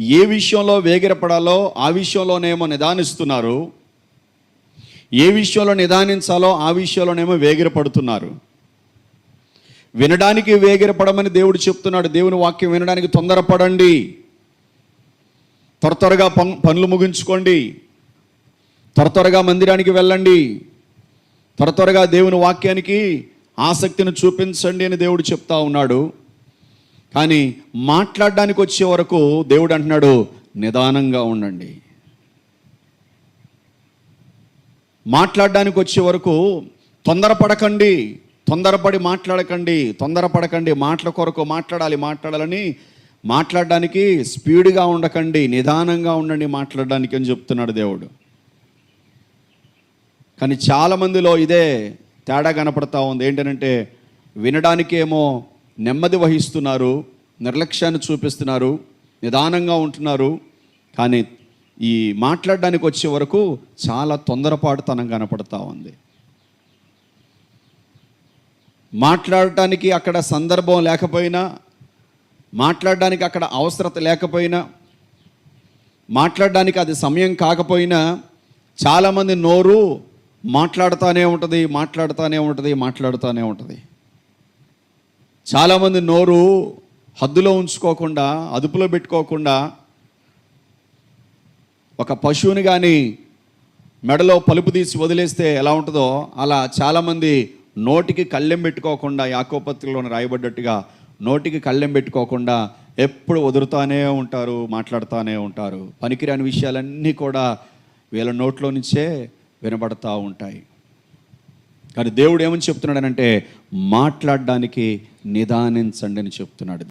ఏ విషయంలో వేగిరపడాలో ఆ విషయంలోనేమో నిదానిస్తున్నారు. ఏ విషయంలో నిదానించాలో ఆ విషయంలోనేమో వేగిరపడుతున్నారు. వినడానికి వేగిరపడమని దేవుడు చెప్తున్నాడు. దేవుని వాక్యం వినడానికి తొందరపడండి. త్వర త్వరగా పన్ పనులు ముగించుకోండి. త్వర త్వరగా మందిరానికి వెళ్ళండి. త్వర త్వరగా దేవుని వాక్యానికి ఆసక్తిని చూపించండి అని దేవుడు చెప్తా ఉన్నాడు. కానీ మాట్లాడడానికి వచ్చే వరకు దేవుడు అంటున్నాడు నిదానంగా ఉండండి. మాట్లాడడానికి వచ్చే వరకు తొందరపడకండి తొందరపడి మాట్లాడకండి తొందరపడకండి మాటల కొరకు మాట్లాడాలి మాట్లాడాలని మాట్లాడడానికి స్పీడ్గా ఉండకండి నిదానంగా ఉండండి మాట్లాడడానికి అని చెప్తున్నాడు దేవుడు. కానీ చాలామందిలో ఇదే తేడా కనపడతా ఉంది. ఏంటంటే వినడానికేమో నెమ్మది వహిస్తున్నారు నిర్లక్ష్యాన్ని చూపిస్తున్నారు నిదానంగా ఉంటున్నారు. కానీ ఈ మాట్లాడడానికి వచ్చే వరకు చాలా తొందరపాటుతనం కనపడతా ఉంది. మాట్లాడటానికి అక్కడ సందర్భం లేకపోయినా మాట్లాడడానికి అక్కడ అవసరత లేకపోయినా మాట్లాడడానికి అది సమయం కాకపోయినా చాలామంది నోరు మాట్లాడుతూనే ఉంటుంది మాట్లాడుతూనే ఉంటుంది మాట్లాడుతూనే ఉంటుంది. చాలామంది నోరు హద్దులో ఉంచుకోకుండా అదుపులో పెట్టుకోకుండా ఒక పశువుని కానీ మెడలో పలుపు తీసి వదిలేస్తే ఎలా ఉంటుందో అలా చాలామంది నోటికి కళ్ళెం పెట్టుకోకుండా యాకోపత్రిలోని రాయబడ్డట్టుగా నోటికి కళ్ళెం పెట్టుకోకుండా ఎప్పుడు వదులుతానే ఉంటారు మాట్లాడుతూనే ఉంటారు. పనికిరాని విషయాలన్నీ కూడా వీళ్ళ నోట్లో నుంచే వినబడతా ఉంటాయి. కానీ దేవుడు ఏమని చెప్తున్నాడనంటే మాట్లాడడానికి నిదానించండి అని చెప్తున్నాడు